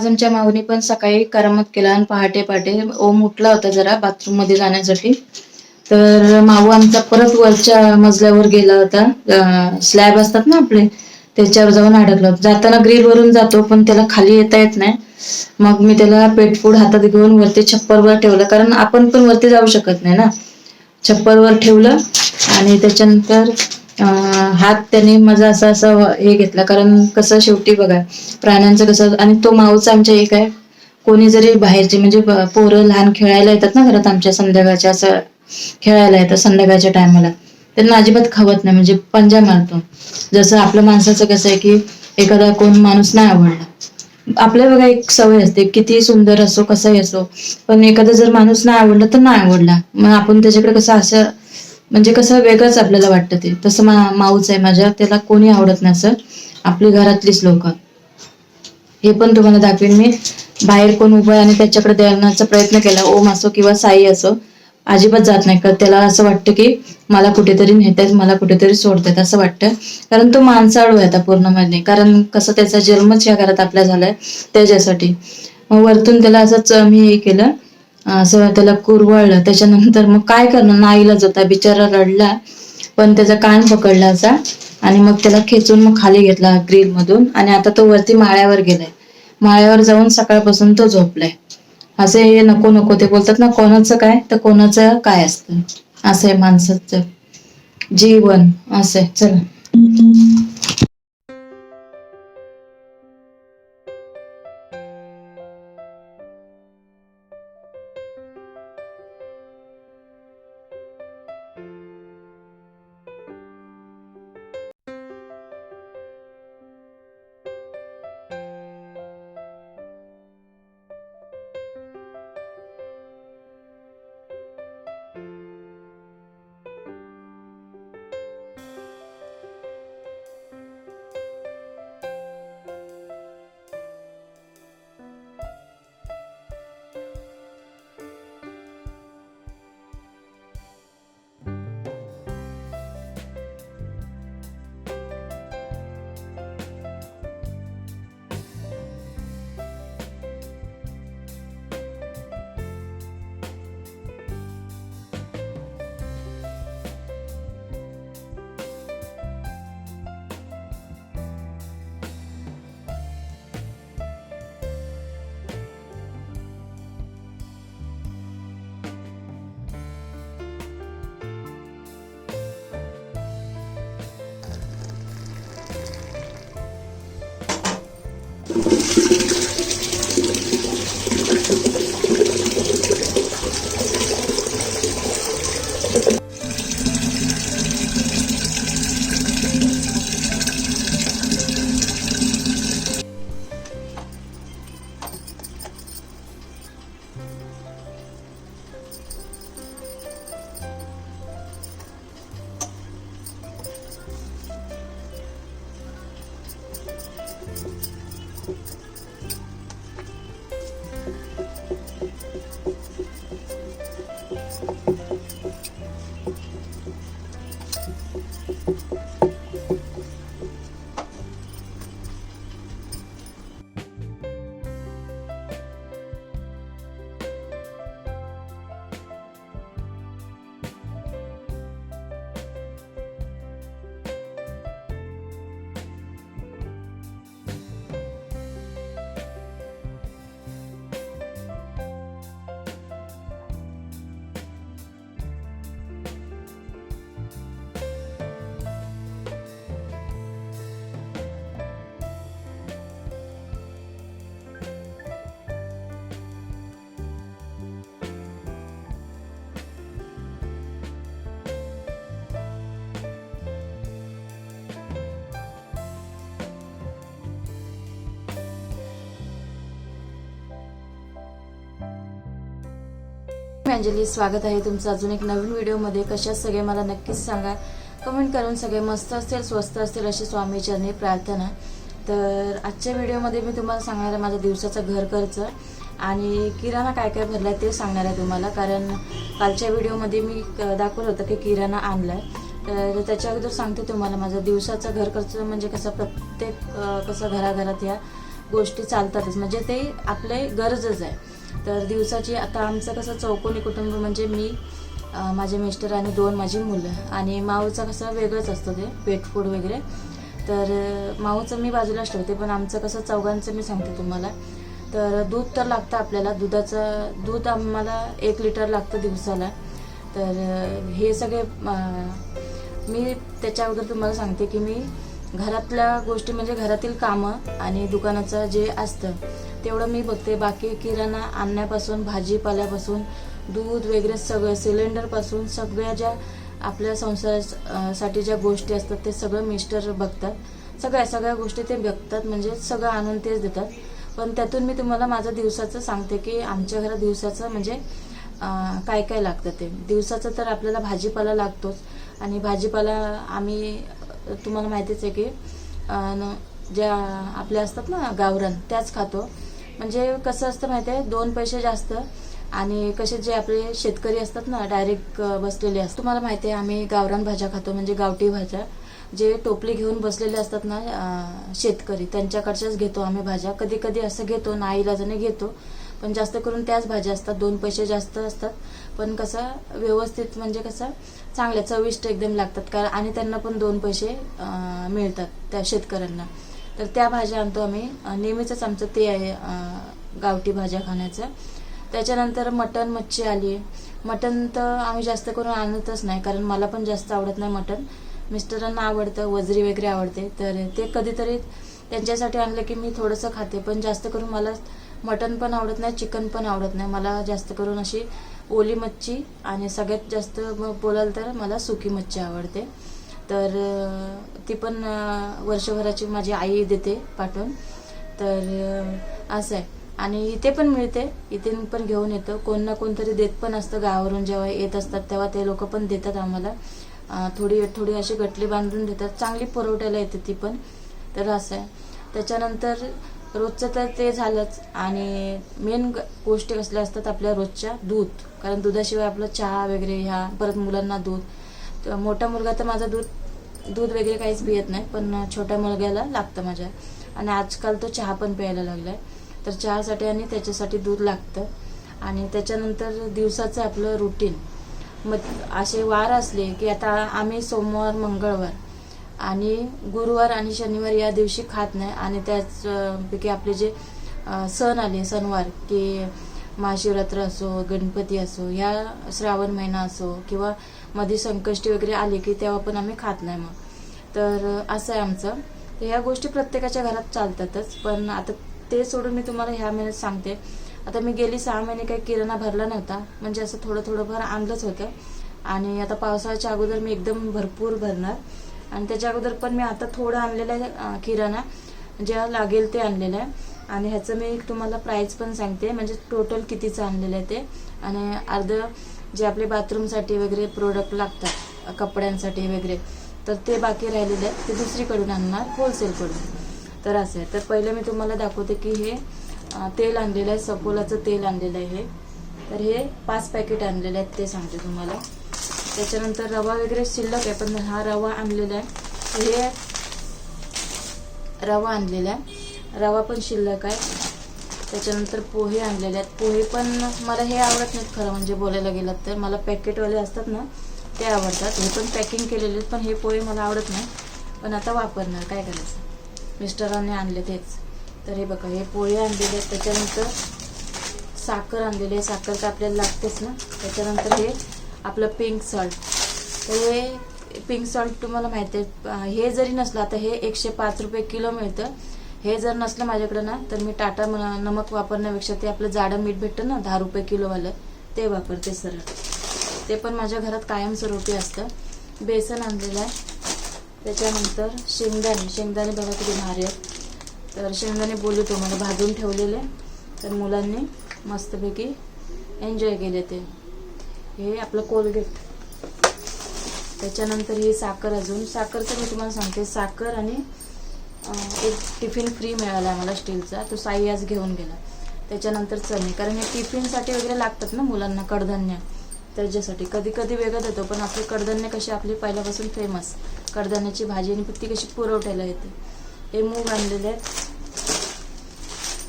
आज आमच्या माऊनी पण सकाळी करामत केला आणि पहाटे पहाटे ओम उठला होता जरा बाथरूममध्ये जाण्यासाठी. तर माऊ आमचा परत वरच्या मजल्यावर गेला होता. स्लॅब असतात ना आपले त्याच्यावर जाऊन अडकला होता. जाताना ग्रिल वरून जातो पण त्याला खाली येता येत नाही. मग मी त्याला पेटफूड हातात घेऊन वरती छप्परवर ठेवलं. कारण आपण पण वरती जाऊ शकत नाही ना. छप्परवर ठेवलं आणि त्याच्यानंतर हात त्याने माझा असा असा हे घेतला. कारण कसं शेवटी बघा प्राण्यांचं कसं आणि तो माऊच आमच्या एक आहे. कोणी जरी बाहेरचे म्हणजे पोरं लहान खेळायला येतात ना घरात आमच्या संध्याकाळच्या असं खेळायला येतात संध्याकाळच्या टायमाला त्यांना अजिबात खावत नाही म्हणजे पंजा मारतो. जसं आपलं माणसाचं कसं आहे की एखादा कोण माणूस नाही आवडला. आपल्या बघा एक सवय असते किती सुंदर असो कसाही असो पण एखादा जर माणूस नाही आवडला तर नाही आवडला. मग आपण त्याच्याकडे कसं असं म्हणजे कसं वेगळंच आपल्याला वाटतं ते. तसं मा माऊच आहे माझ्या त्याला कोणी आवडत नाही असं. आपली घरातलीच लोक. हे पण तुम्हाला दाखवेन मी. बाहेर कोण उभं आहे आणि त्याच्याकडे देण्याचा प्रयत्न केला. ओम असो किंवा साई असो अजिबात जात नाही. का त्याला असं वाटतं की मला कुठेतरी नेतायत मला कुठेतरी सोडतायत असं वाटतं. कारण तो माणसाळू आहे आता पूर्णपणे. कारण कसं त्याचा जन्मच या घरात आपला झालाय त्याच्यासाठी. मग वरतून त्याला असंच मी हे केलं. असं त्याला कुरवळलं. त्याच्यानंतर मग काय करणार? नाईलाच होता बिचारा रडला पण त्याचा कान पकडला असा आणि मग त्याला खेचून मग खाली घेतला ग्रिल मधून आणि आता तो वरती माळ्यावर गेलाय. माळ्यावर जाऊन सकाळपासून तो झोपलाय. असे हे नको नको ते बोलतात ना कोणाचं काय? तर कोणाचं काय असतं? असं आहे माणसाचं जीवन. असं आहे. चला. मी स्वागत आहे तुमचं अजून एक नवीन व्हिडिओमध्ये. कशात सगळे मला नक्कीच सांगा. कमेंट करून सगळे मस्त असतील स्वस्त असतील अशी स्वामी चरणी प्रार्थना. तर आजच्या व्हिडिओमध्ये मी तुम्हाला सांगणार आहे माझ्या दिवसाचं घर खर्च आणि किराणा काय काय भरला आहे ते सांगणार आहे तुम्हाला. कारण कालच्या व्हिडिओमध्ये मी क- दाखवलं होतं की किराणा आणलाय. तर त्याच्या अगोदर सांगते तुम्हाला माझा दिवसाचा घर खर्च म्हणजे कसं प्रत्येक कसं घराघरात या गोष्टी चालतातच. म्हणजे ते आपले गरजच आहे. तर दिवसाची आता आमचं कसं चौकोनी कुटुंब म्हणजे मी माझे मिस्टर आणि दोन माझी मुलं. आणि माऊचं कसं वेगळंच असतं ते पेट फूड वगैरे. तर माऊचं मी बाजूलाच ठेवते पण आमचं कसं चौघांचं मी सांगते तुम्हाला. तर दूध तर लागतं आपल्याला दुधाचं दूध आम्हाला एक लिटर लागतं दिवसाला. तर हे सगळे मी त्याच्या अगोदर तुम्हाला सांगते की मी घरातल्या गोष्टी म्हणजे घरातील कामं आणि दुकानाचं जे असतं तेवढं मी बघते. बाकी किराणा आणण्यापासून भाजीपाल्यापासून दूध वगैरे सगळं सिलेंडरपासून सगळ्या ज्या आपल्या संसारासाठी ज्या गोष्टी असतात ते सगळं मिस्टर बघतात. सगळ्या सगळ्या गोष्टी ते बघतात म्हणजे सगळं आणून तेच देतात. पण त्यातून मी तुम्हाला माझं दिवसाचं सांगते की आमच्या घरात दिवसाचं म्हणजे काय काय लागतं ते. दिवसाचं तर आपल्याला भाजीपाला लागतोच. आणि भाजीपाला आम्ही तुम्हाला माहितीच आहे की न- ज्या आपल्या असतात ना गावरान त्याच खातो. म्हणजे कसं असतं माहिती आहे दोन पैसे जास्त आणि कसे जे आपले शेतकरी असतात ना डायरेक्ट बसलेले असतात. तुम्हाला माहिती आहे आम्ही गावरान भाज्या खातो म्हणजे गावठी भाज्या. जे टोपली घेऊन बसलेले असतात ना शेतकरी त्यांच्याकडच्याच घेतो आम्ही भाज्या. कधी कधी असं घेतो ना इलाजाने घेतो पण जास्त करून त्याच भाज्या असतात. दोन पैसे जास्त असतात. पण कसं व्यवस्थित म्हणजे कसं चांगल्या चविष्ट एकदम लागतात. कारण आणि त्यांना पण दोन पैसे मिळतात त्या शेतकऱ्यांना. तर त्या भाज्या आणतो आम्ही. अं, नेहमीचंच आमचं ते आहे गावठी भाज्या खाण्याचं. त्याच्यानंतर मटण मच्छी आली मटण तर आम्ही जास्त करून आणतच नाही कारण मला पण जास्त आवडत नाही मटण. मिस्टरांना आवडतं वजरी वगैरे आवडते. तर ते कधीतरी त्यांच्यासाठी आणलं की मी थोडंसं खाते पण जास्त करून मला मटण पण आवडत नाही चिकन पण आवडत नाही. मला जास्त करून अशी ओली मच्छी आणि सगळ्यात जास्त बोलाल तर मला सुकी मच्छी आवडते. तर ती पण वर्षभराची माझी आई देते पाठवून. तर असं आहे. आणि इथे पण मिळते. इथे पण घेऊन येतो. कोण ना कोणतरी देत पण असतं गावावरून जेव्हा येत असतात तेव्हा ते लोक पण देतात आम्हाला. थोडी थोडी अशी गटली बांधून देतात. चांगली पुरवठ्याला येते ती पण. तर असं आहे. त्याच्यानंतर रोजचं तर ते झालंच. आणि मेन गोष्टी कसल्या असतात आपल्या रोजच्या दूध. कारण दुधाशिवाय आपलं चहा वगैरे ह्या परत मुलांना दूध. मोठा मुलगा तर माझा दूध दूध वगैरे काहीच पियत नाही पण छोट्या मुलग्याला लागतं माझ्या. आणि आजकाल तो चहा पण प्यायला लागलाय. तर चहासाठी आणि त्याच्यासाठी दूध लागतं. आणि त्याच्यानंतर दिवसाचं आपलं रुटीन मग असे वार असले की आता आम्ही सोमवार मंगळवार आणि गुरुवार आणि शनिवार या दिवशी खात नाही. आणि त्याचपैकी आपले जे सण आले सणवार की महाशिवरात्र असो गणपती असो ह्या श्रावण महिना असो किंवा मध्ये संकष्टी वगैरे आली की तेव्हा पण आम्ही खात नाही मग. तर असं आहे आमचं. तर ह्या गोष्टी प्रत्येकाच्या घरात चालतातच पण आता ते सोडून मी तुम्हाला ह्या महिन्यात सांगते. आता मी गेली सहा महिने काही किराणा भरला नव्हता म्हणजे असं थोडं थोडंफार आणलंच होतं. आणि आता पावसाळ्याच्या अगोदर मी एकदम भरपूर भरणार. आणि त्याच्या अगोदर पण मी आता थोडं आणलेलं आहे किराणा. ज्या लागेल ते आणलेलं आहे. आणि ह्याचं मी तुम्हाला प्राईस पण सांगते. म्हणजे टोटल कितीचं आणलेलं आहे ते? आणि अर्ध जे आपले बाथरूमसाठी वगैरे प्रोडक्ट लागतात कपड्यांसाठी वगैरे तर ते बाकी राहिलेले आहेत. ते दुसरीकडून आणणार होलसेलकडून तर असं आहे. तर पहिले मी तुम्हाला दाखवते की हे तेल आणलेलं आहे. सपोलाचं तेल आणलेलं आहे हे. तर हे पाच पॅकेट आणलेले आहेत ते सांगते तुम्हाला. त्याच्यानंतर रवा वगैरे शिल्लक आहे पण हा रवा आणलेला आहे. हे रवा आणलेला आहे. रवा पण शिल्लक आहे. त्याच्यानंतर पोहे आणलेले आहेत. पोहे पण मला हे आवडत नाहीत खरं म्हणजे बोलायला गेलात तर. मला पॅकेटवाले असतात ना ते आवडतात. हे पण पॅकिंग केलेले आहेत पण हे पोहे मला आवडत नाही. पण आता वापरणार काय करायचं? मिस्टरांनी आणले तेच. तर हे बघा हे पोहे आणलेले आहेत. त्याच्यानंतर साखर आणलेली आहे. साखर तर आपल्याला लागतेच ना. त्याच्यानंतर हे आपलं पिंक सॉल्ट तर हे पिंक सॉल्ट तुम्हाला माहिती आहे. हे जरी नसलं आता हे एकशे पाच रुपये किलो मिळतं. हे जर नसलं माझ्याकडं ना तर मी टाटा म- नमक वापरण्यापेक्षा ते आपलं जाडं मीठ भेटतं ना दहा रुपये किलोवालं ते वापरते सरळ. ते पण माझ्या घरात कायमस्वरूपी असतं. बेसन आणलेलं आहे. त्याच्यानंतर शेंगदाणे शेंगदाणे बघा किती भारी आहेत. तर शेंगदाणे बोलू तो मला भाजून ठेवलेले. तर मुलांनी मस्तपैकी एन्जॉय केले ते. हे आपलं कोलगेट त्याच्यानंतर ही साखर अजून. साखरचं मी तुम्हाला सांगते साखर आणि एक टिफिन फ्री मिळाला आम्हाला स्टीलचा. तो साई आज घेऊन गेला. त्याच्यानंतर चणे कारण हे टिफिनसाठी वगैरे लागतात ना मुलांना कडधान्य. त्याच्यासाठी कधी कधी वेगळं देतो पण आपली कडधान्य कशी आपली पहिल्यापासून फेमस कडधान्याची भाजी आणि ती कशी पुरवठ्याला येते. हे मूग आणलेले आहेत.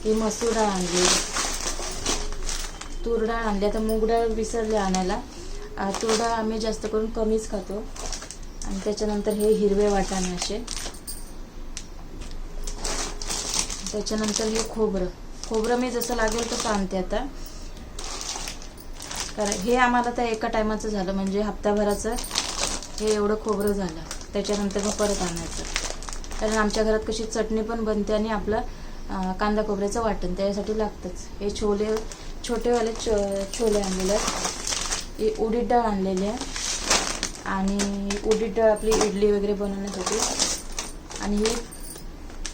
ही मसूर डाळ आणली. तूर डाळ आणली. आता मूग डाळ विसरली आणायला. तूर डाळ आम्ही जास्त करून कमीच खातो. आणि त्याच्यानंतर हे हिरवे वाटाणे असे. त्याच्यानंतर हे खोबरं. खोबरं मी जसं लागेल तसं आणते आता. कारण हे आम्हाला तर एका टायमाचं झालं म्हणजे हप्ताभराचं हे एवढं खोबरं झालं. त्याच्यानंतर मग परत आणायचं. कारण आमच्या घरात कशी चटणी पण बनते आणि आपलं कांदा खोबऱ्याचं वाटण त्याच्यासाठी लागतंच. हे छोले छोटेवाले छो छोले आणलेले आहेत. ही उडीद डाळ आणलेली आहे. आणि उडीद डाळ आपली इडली वगैरे बनवण्यासाठी. आणि ही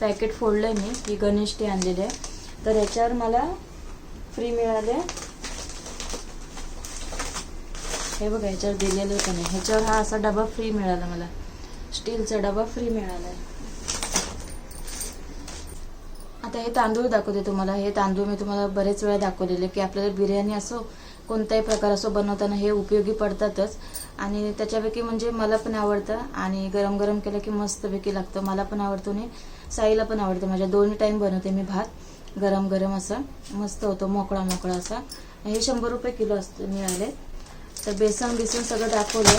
पॅकेट फोडलं मी. ही गणेश टी आणलेली आहे. तर याच्यावर मला फ्री मिळाले. हे बघा याच्यावर दिलेलं होतं नाही ह्याच्यावर हा असा डबा फ्री मिळाला मला. स्टीलचा डबा फ्री मिळाला. आता हे तांदूळ दाखवते तुम्हाला. हे तांदूळ मी तुम्हाला बरेच वेळा दाखवलेले की आपल्याला बिर्याणी असो कोणताही प्रकार असो बनवताना हे उपयोगी पडतातच. आणि त्याच्यापैकी म्हणजे मला पण आवडतं आणि गरम गरम केलं की मस्तपैकी लागतं. मला पण आवडतो नाही साईला पण आवडतं. माझ्या दोन्ही टाईम बनवते मी भात. गरम गरम असा. मस्त होतो मोकळा मोकळा असा. हे शंभर रुपये किलो असतं मिळाले. तर बेसन बिसन सगळं दाखवलं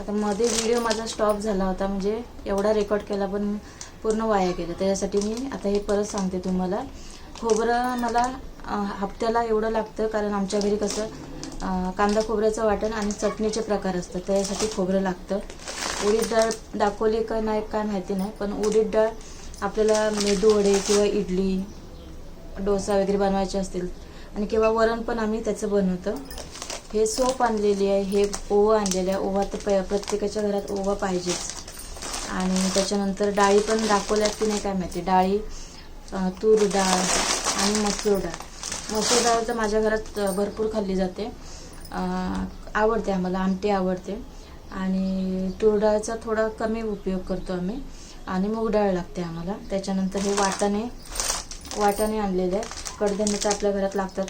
आता मध्ये व्हिडिओ माझा स्टॉप झाला होता. म्हणजे एवढा रेकॉर्ड केला पण पूर्ण वाया केलं त्याच्यासाठी मी आता हे परत सांगते तुम्हाला. खोबरं मला हप्त्याला एवढं लागतं कारण आमच्या घरी कसं कांदा खोबऱ्याचं वाटण आणि चटणीचे प्रकार असतात. त्याच्यासाठी खोबरं लागतं. उडीद डाळ दाखवली का नाही काय माहिती नाही पण उडीद डाळ आपल्याला मेदू वडे किंवा इडली डोसा वगैरे बनवायचे असतील. आणि किंवा वरण पण आम्ही त्याचं बनवतो. हे सोप आणलेली आहे हे ओवा आणलेलं आहे. ओवा तर प प्रत्येकाच्या घरात ओवा पाहिजेच. आणि त्याच्यानंतर डाळी पण दाखवल्यात की नाही काय माहिती. डाळी तूर डाळ आणि मसूर डाळ. मसूर डाळ तर माझ्या घरात भरपूर खाल्ली जाते. आवडते आम्हाला आमटी आवडते. आणि तूर डाळचा थोडा कमी उपयोग करतो आम्ही. आणि मूग डाळ लागते आम्हाला. त्याच्यानंतर हे वाटाणे वाटाणे आणलेले आहेत. कडधान्य तर आपल्या घरात लागतात.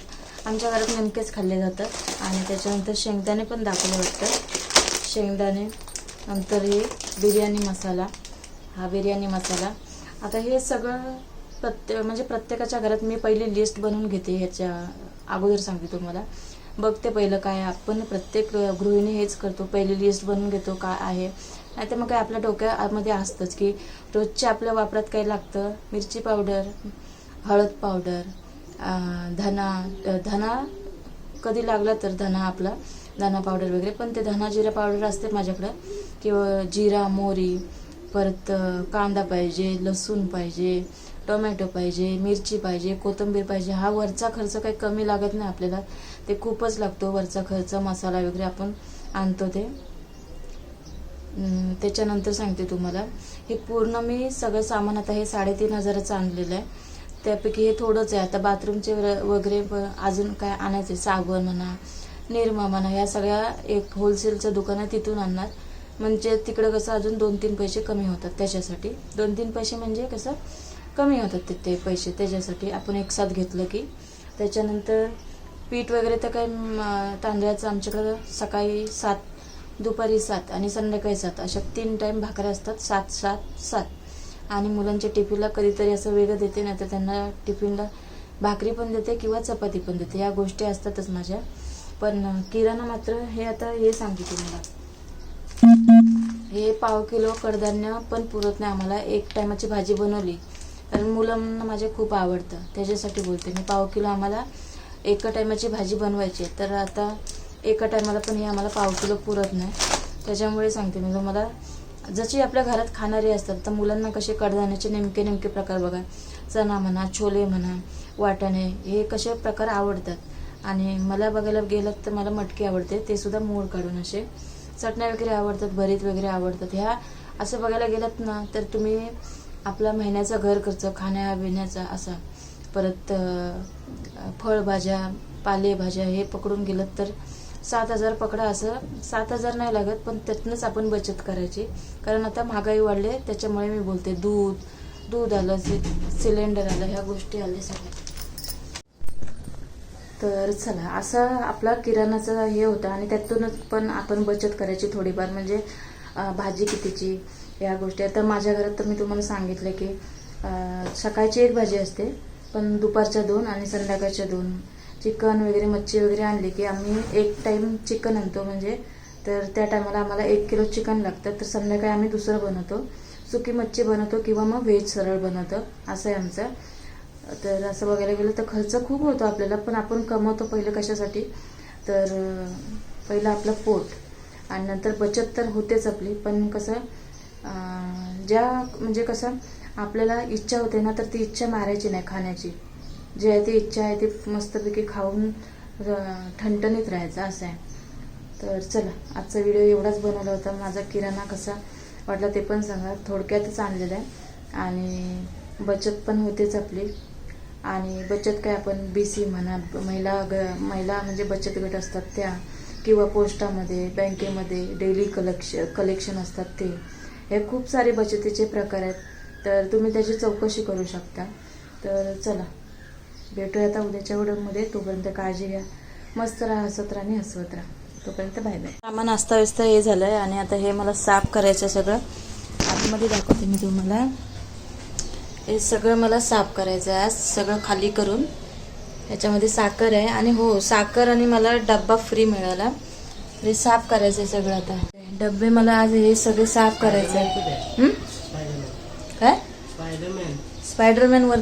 आमच्या घरात नेमकेच खाल्ले जातात. आणि त्याच्यानंतर शेंगदाणे पण दाखवले वाटतं शेंगदाणे नंतर हे बिर्याणी मसाला. हा बिर्याणी मसाला. आता हे सगळं प्रत्ये म्हणजे प्रत्येकाच्या घरात मी पहिली लिस्ट बनवून घेते ह्याच्या अगोदर सांगते तुम्हाला. बघते पहिलं काय आपण प्रत्येक गृहिणी हेच करतो. पहिली लिस्ट बनवून घेतो काय आहे. नाही तर मग काय आपल्या डोक्यामध्ये असतंच की रोजच्या आपल्या वापरात काय लागतं? मिरची पावडर हळद पावडर धना धना कधी लागला तर धना आपला धना पावडर वगैरे. पण ते धना जिरा पावडर असते माझ्याकडं. किंवा जिरा मोरी परत कांदा पाहिजे लसूण पाहिजे टोमॅटो पाहिजे मिरची पाहिजे कोथिंबीर पाहिजे हा वरचा खर्च काही कमी लागत नाही आपल्याला. ते खूपच लागतो वरचा खर्च मसाला वगैरे आपण आणतो ते. त्याच्यानंतर सांगते तुम्हाला. हे पूर्ण मी सगळं सामान आता हे साडेतीन हजाराचं आणलेलं आहे. त्यापैकी हे थोडंच आहे. आता बाथरूमचे वगैरे अजून काय आणायचे साबण म्हणा निरमा म्हणा या सगळ्या एक होलसेलचं दुकान आहे तिथून आणणार. म्हणजे तिकडं कसं अजून दोन तीन पैसे कमी होतात त्याच्यासाठी. दोन तीन पैसे म्हणजे कसं कमी होतात तिथे पैसे. त्याच्यासाठी आपण एक साथ घेतलं की. त्याच्यानंतर पीठ वगैरे तर काही तांदळाचं आमच्याकडं सकाळी सात दुपारी सात आणि संध्याकाळी सात अशा तीन टाईम भाकऱ्या असतात. सात सात सात. आणि मुलांच्या टिफिनला कधीतरी असं वेगळं देते नाही तर त्यांना टिफिनला भाकरी पण देते किंवा चपाती पण देते. या गोष्टी असतातच माझ्या. पण किराणा मात्र हे आता हे सांगते तुम्हाला हे पाव किलो कडधान्य पण पुरत नाही आम्हाला. एक टायमाची भाजी बनवली. कारण मुलांना माझे खूप आवडतं. त्याच्यासाठी बोलते मी पाव किलो आम्हाला एका टायमाची भाजी बनवायची तर आता एका टायमाला पण हे आम्हाला पाव किलो पुरत नाही. त्याच्यामुळे सांगते मी तुम्हाला जशी आपल्या घरात खाणारी असतात तर मुलांना कसे कडधान्याचे नेमके नेमके प्रकार बघा. चणा म्हणा छोले म्हणा वाटाणे हे कसे प्रकार आवडतात. आणि मला बघायला गेलं तर मला मटके आवडते. ते सुद्धा मूळ काढून असे. चटण्या वगैरे आवडतात भरीत वगैरे आवडतात. ह्या असं बघायला गेलात ना तर तुम्ही आपला महिन्याचा घर खर्च खाण्याबिण्याचा असा परत फळभाज्या पालेभाज्या हे पकडून गेलं तर सात हजार पकडा असं सात हजार नाही लागत पण त्यातनंच आपण बचत करायची. कारण आता महागाई वाढले त्याच्यामुळे मी बोलते दूध दूध आलं सिलेंडर आलं ह्या गोष्टी आल्या सगळ्या. तर चला असा आपला किराणाचा हे होता आणि त्यातूनच पण आपण बचत करायची थोडीफार म्हणजे भाजी कितीची या गोष्टी. आता माझ्या घरात तर मी तुम्हाला सांगितलं की सकाळची एक भाजी असते पण दुपारच्या दोन आणि संध्याकाळच्या दोन. चिकन वगैरे मच्छी वगैरे आणली की आम्ही एक टाईम चिकन आणतो म्हणजे तर त्या टायमाला आम्हाला एक किलो चिकन लागतं. तर संध्याकाळी आम्ही दुसरं बनवतो. सुकी मच्छी बनवतो किंवा मग व्हेज सरळ बनवतो. असं आहे आमचं. तर असं बघायला गेलं तर खर्च खूप होतो आपल्याला पण आपण कमवतो पहिलं कशासाठी? तर पहिलं आपलं पोट. आणि नंतर बचत तर होतेच आपली पण कसं ज्या म्हणजे कसं आपल्याला इच्छा होते ना तर ती इच्छा मारायची नाही खाण्याची. जी आहे ती इच्छा आहे ती मस्तपैकी खाऊन ठणठणीत राहायचं असं आहे. तर चला आजचा व्हिडिओ एवढाच बनवला होता. माझा किराणा कसा वाटला ते पण सांगा. थोडक्यातच आणलेला आहे. आणि बचत पण होतेच आपली. आणि बचत काय आपण बी सी म्हणा महिला ग महिला म्हणजे बचत गट असतात त्या किंवा पोस्टामध्ये बँकेमध्ये डेली कलेक्श कलेक्शन असतात ते. हे खूप सारे बचतीचे प्रकार आहेत. तर तुम्ही त्याची चौकशी करू शकता. तर चला भेटूया आता उद्याच्या व्हिडिओमध्ये. तोपर्यंत काळजी घ्या. मस्त राहा हसत राहा आणि हसवत राहा. तोपर्यंत बाय बाय सामान नास्ता व्यस्त हे झालं आहे आणि आता हे मला साफ करायचं सगळं. आतमध्ये दाखवते मी तुम्हाला. हे सगळं मला साफ करायचं आहे आज सगळं खाली करून. ह्याच्यामध्ये साखर आहे. आणि हो साखर आणि मला डब्बा फ्री मिळाला. हे साफ करायचं आहे सगळं आता. डब्बे मला आज हे सगळे साफ करायचं आहे? हं? काय? स्पायडरमॅन स्पायडरमॅन वरती.